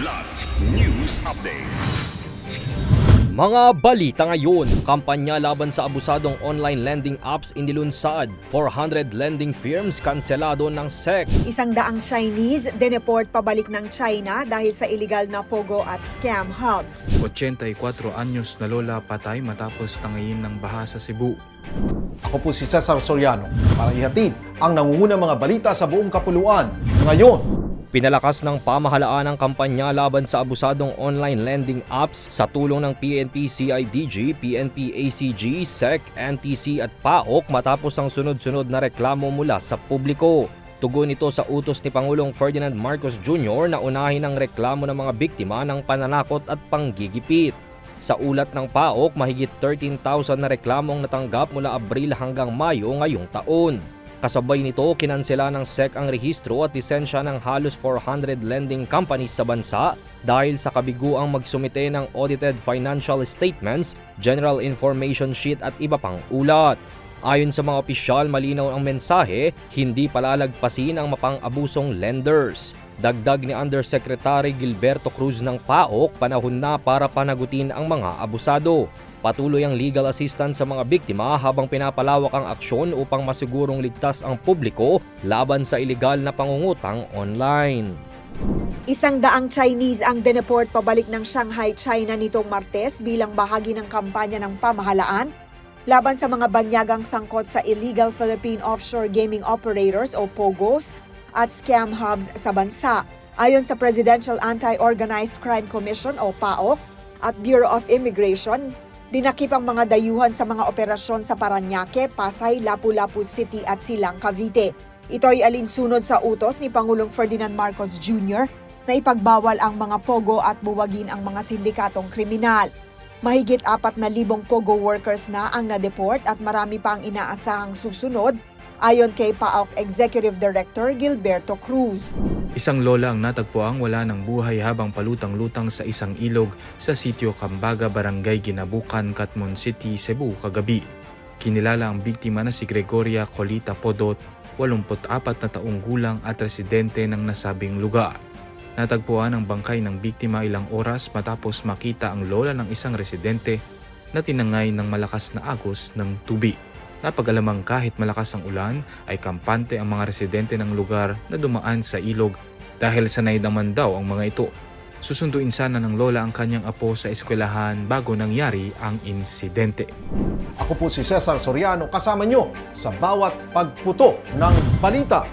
Kidlat News Updates. Mga balita ngayon, kampanya laban sa abusadong online lending apps inilunsad. 400 lending firms kanselado ng SEC. Isang daang Chinese dineport pabalik ng China dahil sa illegal na pogo at scam hubs. 84 anyos na lola patay matapos tangayin ng baha sa Cebu. Ako po si Cesar Soriano para ihatid ang nangungunang mga balita sa buong kapuluan. Ngayon, Pinalakas ng pamahalaan ang kampanya laban sa abusadong online lending apps sa tulong ng PNP CIDG, PNP ACG, SEC, NTC at PAOK matapos ang sunod-sunod na reklamo mula sa publiko. Tugon ito sa utos ni Pangulong Ferdinand Marcos Jr. na unahin ang reklamo ng mga biktima ng pananakot at panggigipit. Sa ulat ng PAOK, mahigit 13,000 na reklamong natanggap mula Abril hanggang Mayo ngayong taon. Kasabay nito, kinansela ng SEC ang rehistro at lisensya ng halos 400 lending companies sa bansa dahil sa kabiguang magsumite ng audited financial statements, general information sheet at iba pang ulat. Ayon sa mga opisyal, malinaw ang mensahe, hindi palalagpasin ang mapang-abusong lenders. Dagdag ni Undersecretary Gilberto Cruz ng PAOK, panahon na para panagutin ang mga abusado. Patuloy ang legal assistance sa mga biktima habang pinapalawak ang aksyon upang masigurong ligtas ang publiko laban sa ilegal na pangungutang online. Isang daang Chinese ang dineport pabalik ng Shanghai, China nitong Martes bilang bahagi ng kampanya ng pamahalaan laban sa mga banyagang sangkot sa illegal Philippine Offshore Gaming Operators o POGOs at scam hubs sa bansa. Ayon sa Presidential Anti-Organized Crime Commission o PAOK at Bureau of Immigration, dinakip ang mga dayuhan sa mga operasyon sa Paranaque, Pasay, Lapu-Lapu City at Silang, Cavite. Ito ay alinsunod sa utos ni Pangulong Ferdinand Marcos Jr. na ipagbawal ang mga pogo at buwagin ang mga sindikatong kriminal. Mahigit apat na libong pogo workers na ang na-deport at marami pa ang inaasahang susunod ayon kay PAOK Executive Director Gilberto Cruz. Isang lola ang natagpuang wala ng buhay habang palutang-lutang sa isang ilog sa sitio Cambaga, Barangay Ginabukan, Catmon City, Cebu kagabi. Kinilala ang biktima na si Gregoria Colita Podot, 84 na taong gulang at residente ng nasabing lugar. Natagpuan ang bangkay ng biktima ilang oras matapos makita ang lola ng isang residente na tinangay ng malakas na agos ng tubig. Napagalamang kahit malakas ang ulan ay kampante ang mga residente ng lugar na dumaan sa ilog dahil sanay naman daw ang mga ito. Susunduin sana ng lola ang kanyang apo sa eskwelahan bago nangyari ang insidente. ako po si Cesar Soriano kasama nyo sa bawat pagputo ng balita.